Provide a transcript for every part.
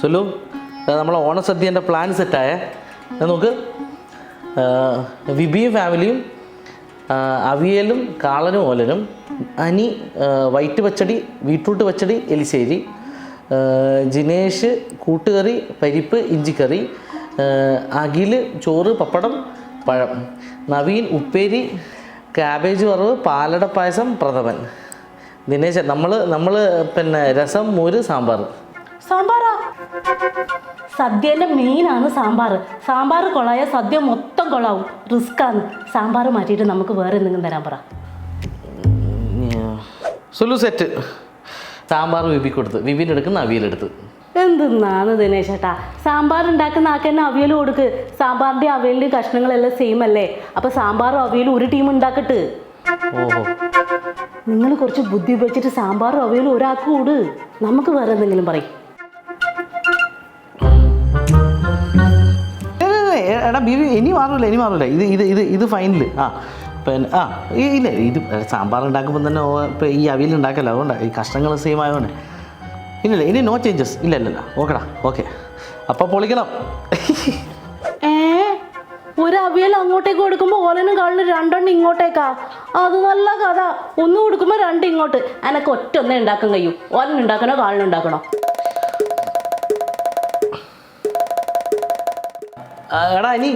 സുലു നമ്മൾ ഓണസദ്യന്റെ പ്ലാൻ സെറ്റായേ നമുക്ക് വിബിയും ഫാമിലിയും അവിയലും കാളനും ഓലനും അനി വൈറ്റ് പച്ചടി ബീട്രൂട്ട് പച്ചടി എലിശ്ശേരി ജിനേഷ് കൂട്ടുകറി പരിപ്പ് ഇഞ്ചിക്കറി അഖിൽ ചോറ് പപ്പടം പഴം. നവീൻ ഉപ്പേരി ക്യാബേജ് വറവ് പാലട പായസം പ്രഥമൻ. ദിനേശ് നമ്മൾ നമ്മൾ പിന്നെ രസം മോര് സാമ്പാർ. സാമ്പാറാ? സദ്യന്റെ മെയിനാണ് സാമ്പാർ സാമ്പാർ കൊളായ സദ്യ മൊത്തം കൊളാവും. റിസ്ക്കാണ് സാമ്പാർ മാറ്റിയിട്ട് നമുക്ക് വേറെ എന്തെങ്കിലും തരാൻ പറ. സുലു സെറ്റ് സാമ്പാർ വിബി കൊടുത്ത്. വിബിന്റെ എടുക്കുന്ന അവിയലെടുത്ത് എന്തിന്നാണ് ദിനേശ് ചേട്ടാ സാമ്പാർ ഉണ്ടാക്കുന്ന ആൾക്ക് തന്നെ അവിയൽ കൊടുക്ക്. സാമ്പാറിന്റെ അവിയലിന്റെ കഷ്ണങ്ങളെല്ലാം സെയിം അല്ലേ? അപ്പോൾ സാമ്പാറും അവിയലും ഒരു ടീം ഉണ്ടാക്കട്ട്. ഓഹോ. നിങ്ങൾ കുറച്ച് ബുദ്ധി ഉപയോഗിച്ചിട്ട് സാമ്പാറും അവിയലും ഒരാൾക്ക് കൂട്. നമുക്ക് വേറെ എന്തെങ്കിലും പറയും. എടാ ബിബി ഇനി മാറില്ല ഇനി മാറില്ല ഇത് ഇത് ഇത് ഇത് ഫൈനൽ ആ പിന്നെ ആ ഇല്ല ഇത് സാമ്പാർ ഉണ്ടാക്കുമ്പോൾ തന്നെ ഇപ്പോൾ ഇപ്പം ഈ അവിയൽ ഉണ്ടാക്കല്ല അതുകൊണ്ടാണ് ഈ കഷ്ണങ്ങൾ സെയിം ആയതുകൊണ്ട് ഇല്ലല്ല ഇനി നോ ചേഞ്ചസ് ഇല്ല ഇല്ല ഇല്ല ഓക്കെടാ ഓക്കെ അപ്പോൾ പൊളിക്കണം. ഒരു അവിയൽ അങ്ങോട്ടേക്ക് കൊടുക്കുമ്പോൾ ഓലനും കാളിന് രണ്ടെണ്ണം ഇങ്ങോട്ടേക്കാ? അത് നല്ല കഥ. ഒന്ന് കൊടുക്കുമ്പോൾ രണ്ട് ഇങ്ങോട്ട്. എനക്ക് ഒറ്റ ഒന്നേ ഉണ്ടാക്കാൻ കഴിയും. ഓലൻ ഉണ്ടാക്കണോ? എടാ ഇനി.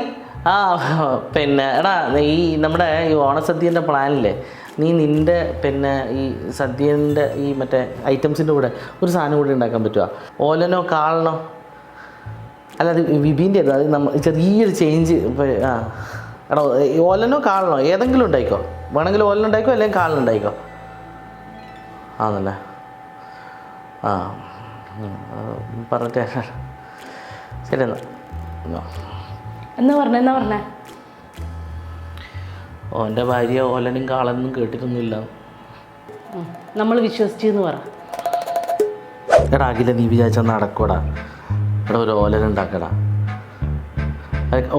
ആ പിന്നെ എടാ ഈ നമ്മുടെ ഈ ഓണസദ്യന്റെ പ്ലാനില്ലേ? നീ നിന്റെ പിന്നെ ഈ സദ്യന്റെ ഈ മറ്റേ ഐറ്റംസിന്റെ കൂടെ ഒരു സാധനം കൂടി ഉണ്ടാക്കാൻ പറ്റുമോ ഓലനോ കാളനോ? അല്ല അത് വിബീന്റെ അത് നമ്മൾ ചെറിയൊരു ചേഞ്ച് ആ. എടാ ഓലനോ കാളനോ ഏതെങ്കിലും ഉണ്ടായിക്കോ? വേണമെങ്കിൽ ഓലൻ ഉണ്ടായിക്കോ അല്ലെങ്കിൽ കാളൻ ഉണ്ടായിക്കോ? ആണല്ലേ? ആ. പറഞ്ഞിട്ട് ശരി എന്നാൽ എന്നാ പറഞ്ഞ എന്നാ പറഞ്ഞ? ഓന്റെ ഭാര്യ ഓലനും കാളനും കേട്ടിട്ടൊന്നുമില്ല. നമ്മൾ വിശ്വസിച്ചെന്ന് പറ. എടാ അഖില നീ വിചാരിച്ചാൽ നടക്കൂടാ ഇവിടെ ഒരു ഓലൻ ഉണ്ടാക്കടാ.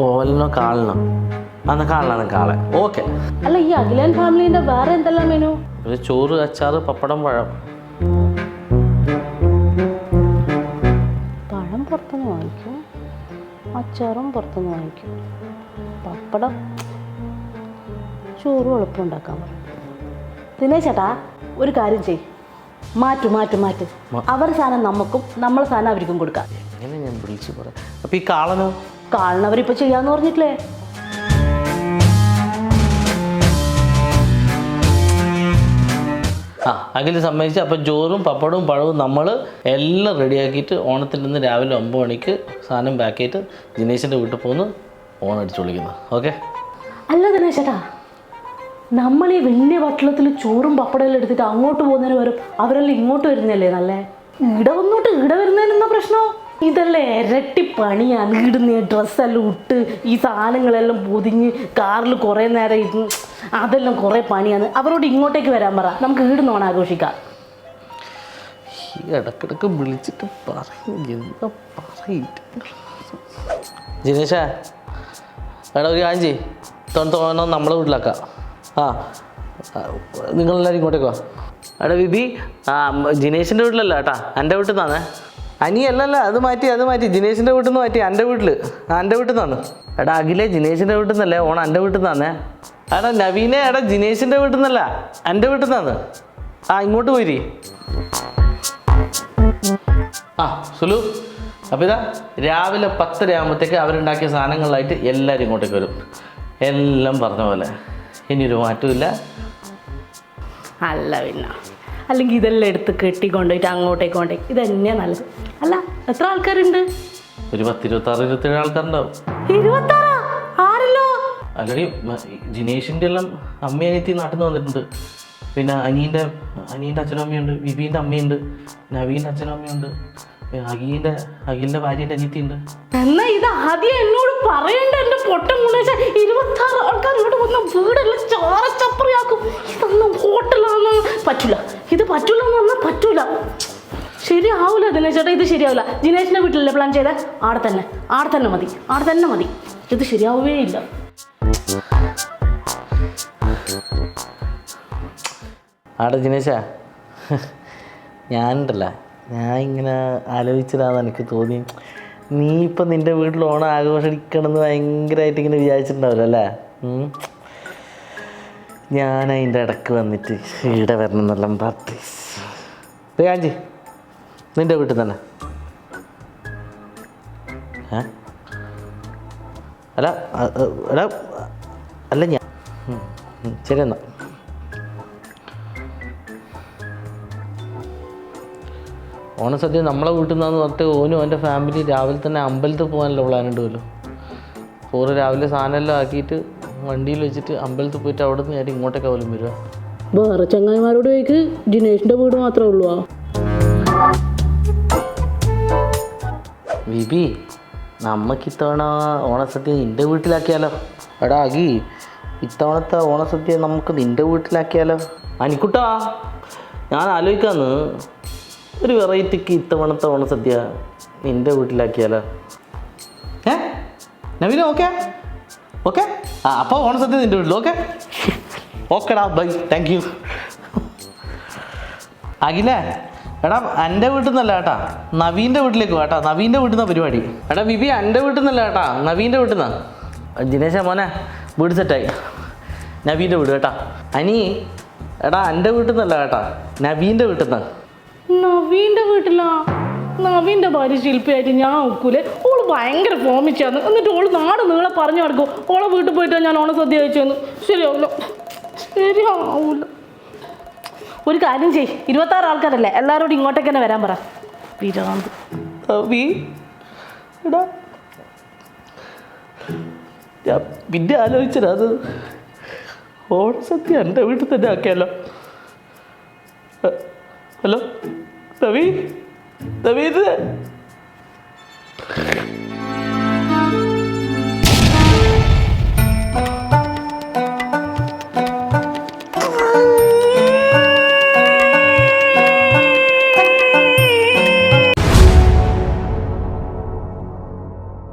ഓലനോ കാളനോ? അന്ന് കാളനാണ് കാളൻ. ഓക്കെ. അല്ല ഈ അഖിലൻ ഫാമിലിന്റെ വേറെ എന്തെല്ലാം മെനു ഒരു ചോറ് അച്ചാറ് പപ്പടം പഴം. അച്ചാറും പുറത്തുനിന്ന് വാങ്ങിക്കും. പപ്പടം. ചോറും എളുപ്പം ഉണ്ടാക്കാൻ പറയും. ദിനേശ് ചേട്ടാ ഒരു കാര്യം ചെയ് മാറ്റു മാറ്റു മാറ്റു. അവർ സാധനം നമുക്കും നമ്മൾ സാധനം അവർക്കും കൊടുക്കാം. എങ്ങനെ ഞാൻ വിളിച്ചു പറയാം? അപ്പോൾ ഈ കാളനോ? കാണുന്നവരിപ്പോൾ ചെയ്യാന്ന് പറഞ്ഞിട്ടില്ലേ? ആ അഖിൽ സമ്മതിച്ച്. അപ്പം ചോറും പപ്പടവും പഴവും നമ്മൾ എല്ലാം റെഡിയാക്കിയിട്ട് ഓണത്തിൽ നിന്ന് രാവിലെ ഒമ്പത് മണിക്ക് സാധനം പാക്ക് ദിനേശിന്റെ വീട്ടിൽ പോകുന്നു ഓണം അടിച്ചു വിളിക്കുന്നു ഓക്കെ അല്ല ദിനേശേട്ടാ നമ്മൾ ഈ വലിയ പട്ടണത്തിൽ ചോറും പപ്പടമെല്ലാം എടുത്തിട്ട് അങ്ങോട്ട് പോകുന്നതിന് വരും അവരെല്ലാം ഇങ്ങോട്ട് വരുന്നല്ലേ നല്ലേ? ഇട വന്നോട്ട് ഇട വരുന്നതിന് എന്താ പ്രശ്നം? ഇതെല്ലാം ഇരട്ടി പണിയാണ്. ഇടുന്ന ഡ്രസ്സെല്ലാം ഇട്ട് ഈ സാധനങ്ങളെല്ലാം പൊതിഞ്ഞ് കാറിൽ കുറേ നേരം ഇരുന്ന് അതെല്ലാം കുറേ പണിയാണ്. അവരോട് ഇങ്ങോട്ടേക്ക് വരാൻ പറ. നമുക്ക് ഈടുന്ന് ഓണം ആഘോഷിക്കാം. ഈ ഇടക്കിടക്ക് വിളിച്ചിട്ട് ജിനേഷ എടാ ഒരു കാര്യം ചെയ്യ്. തോന്ന തോന്നണം നമ്മളെ വീട്ടിലാക്കാം. ആ നിങ്ങളെല്ലാവരും ഇങ്ങോട്ടേക്ക് വാ. എടാ ബിബി ജിനേഷിന്റെ വീട്ടിലല്ല കേട്ടാ. എന്റെ വീട്ടിൽ നിന്നാണേ അനി അല്ലല്ല അത് മാറ്റി അത് മാറ്റി. ജിനേഷിന്റെ വീട്ടിൽ നിന്ന് മാറ്റി. എന്റെ വീട്ടിൽ ആ എന്റെ വീട്ടിൽ നിന്നാണ് എടാ അഖിലേ ജിനേഷിന്റെ വീട്ടിൽ നിന്നല്ലേ ഓണം എന്റെ വീട്ടിൽ നിന്നാന്നെ എടാ നവീനെ എടാ ജിനേഷിന്റെ വീട്ടിൽ നിന്നല്ല എന്റെ വീട്ടിൽ നിന്നാണ് ആ ഇങ്ങോട്ട് പോയിരി. ആ സുലു. അപ്പോൾ ഇതാ രാവിലെ പത്തര ആകുമ്പോഴത്തേക്ക് അവരുണ്ടാക്കിയ സാധനങ്ങളായിട്ട് എല്ലാവരും ഇങ്ങോട്ടേക്ക് വരും. എല്ലാം പറഞ്ഞ പോലെ. ഇനിയൊരു മാറ്റമില്ല അല്ല പിന്നെ. അല്ലെങ്കിൽ ഇതെല്ലാം എടുത്ത് കെട്ടി കൊണ്ടുപോയിട്ട് അങ്ങോട്ടേക്ക് കൊണ്ടുപോയി ഇത് തന്നെയാണ് നല്ലത്. അല്ല എത്ര ആൾക്കാരുണ്ട്? ഒരു പത്തിരുപത്താറ് ഇരുപത്തേഴ് ആൾക്കാരുണ്ടാവും. ഇരുപത്താറാ? ആരല്ലോ? അല്ലെങ്കിൽ ജിനേഷിന്റെ എല്ലാം അമ്മ അനിയത്തി നാട്ടിൽ നിന്ന് വന്നിട്ടുണ്ട്. പിന്നെ അനിയന്റെ അനിയന്റെ അച്ഛനും അമ്മയുണ്ട് വിബീന്റെ അമ്മയുണ്ട് നവീന്റെ അച്ഛനും അമ്മയുണ്ട്. അനിയത്തിയുണ്ട്. എന്നാ ഇത് ആദ്യം എന്നോട് പറയണ്ട എന്റെ പൊട്ടം കൊണ്ടുവച്ച ഇരുപത്തി ആറ് ആൾക്കാർ ഇവിടെ വന്ന വീടെല്ലാം ചോറച്ചപ്പറിയാക്കും ഇതൊന്നും ഹോട്ടലാന്ന് പറ്റൂല. ഇത് പറ്റൂല എന്ന് പറഞ്ഞാൽ പറ്റൂല. ശരിയാവൂല ദിനേശ് ചേട്ടാ ഇത് ശരിയാവില്ല ജിനേഷിന്റെ വീട്ടിലല്ലേ പ്ലാൻ ചെയ്തേ? ആടെ തന്നെ. ആടെ തന്നെ മതി. ആടെ തന്നെ മതി. ഇത് ശരിയാവുകയേ ഇല്ല. ആടെ ജിനേശ ഞാനുണ്ടല്ല ഞാൻ ഇങ്ങനെ ആലോചിച്ചതാന്ന് എനിക്ക് തോന്നി നീ ഇപ്പം നിന്റെ വീട്ടിൽ ഓണം ആഘോഷിക്കണമെന്ന് ഭയങ്കരമായിട്ട് ഇങ്ങനെ വിചാരിച്ചിട്ടുണ്ടാവില്ല അല്ലേ? ഞാൻ അതിന്റെ ഇടയ്ക്ക് വന്നിട്ട് ഇവിടെ വരണം എന്നെല്ലാം പാർട്ടി കാഞ്ചി നിന്റെ വീട്ടിൽ തന്നെ. അല്ല അല്ല അല്ല ഞാൻ ശരി എന്നാ. ഓണസദ്യ നമ്മളെ വീട്ടിൽ നിന്നാന്ന് പറഞ്ഞിട്ട് ഓനും അവന്റെ ഫാമിലി രാവിലെ തന്നെ അമ്പലത്തിൽ പോകാനല്ലോ പ്ലാൻ ഉണ്ടല്ലോ ഓറ് രാവിലെ സാധനമെല്ലാം ആക്കിയിട്ട് വണ്ടിയിൽ വെച്ചിട്ട് അമ്പലത്തിൽ പോയിട്ട് അവിടെ നിന്ന് ഞാൻ ഇങ്ങോട്ടേക്ക് പോലും വരിക. വേറെ ചങ്ങായിമാരോട് ചോദിക്ക് ജിനേഷിന്റെ വീട് മാത്രമേ ഉള്ളൂ ബിബി നമുക്ക് ഇത്തവണ ഓണസദ്യ നിന്റെ വീട്ടിലാക്കിയാലോ? എടാ അഗി ഇത്തവണത്തെ ഓണസദ്യ നമുക്ക് നിന്റെ വീട്ടിലാക്കിയാലോ? അനിക്കുട്ടാ ഞാൻ ആലോചിക്കാന്ന്. ഒരു വെറൈറ്റിക്ക് ഇത്തവണത്തെ ഓണസദ്യ നിന്റെ വീട്ടിലാക്കിയാലോ? ഏ? നവീന ഓക്കെ ഓക്കെ ആ അപ്പോൾ ഓണസദ്യ നിന്റെ വീട്ടിൽ ഓക്കെ ഓക്കെടാ ബൈ താങ്ക് യു അഖിലേ എടാ എന്റെ വീട്ടിൽ നിന്നല്ല കേട്ടാ നവീന്റെ വീട്ടിലേക്ക് കേട്ടാ നവീന്റെ വീട്ടിൽ നിന്നാ പരിപാടി. എടാ വിവി എന്റെ വീട്ടിൽ നിന്നല്ല കേട്ടാ നവീന്റെ വീട്ടിൽ നിന്നാണ് ദിനേശ മോനെ വീട് സെറ്റായി നവീന്റെ വീട് കേട്ടാ. അനി എടാ എന്റെ വീട്ടിൽ നിന്നല്ല കേട്ടാ നവീന്റെ വീട്ടിൽ നിന്ന് നവീന്റെ വീട്ടിലാ? നവീന്റെ ഭാര്യ ശില്പിയായിട്ട് ഞാൻ ഒക്കൂലെ. ഓൾ ഭയങ്കര ഫോമിച്ചാന്ന് എന്നിട്ട് ഓൾ നാട് നീളെ പറഞ്ഞു നടക്കും. ഓളെ വീട്ടിൽ പോയിട്ടാ ഞാൻ ഓണസദ്യ കഴിച്ചെന്ന്. ശരിയാവില്ല ശരിയാവൂല. ഒരു കാര്യം ചെയ് ഇരുപത്താറ് ആൾക്കാരല്ലേ? എല്ലാവരോടും ഇങ്ങോട്ടേക്ക് തന്നെ വരാൻ പറ. വിരാന്ത്. ഞാൻ പിന്നെ ആലോചിച്ചത് അത്. ഓണസദ്യ എന്റെ വീട്ടിൽ തന്നെ ആക്കിയാലോ. ഹലോ. നവീ നവീ ഇത്.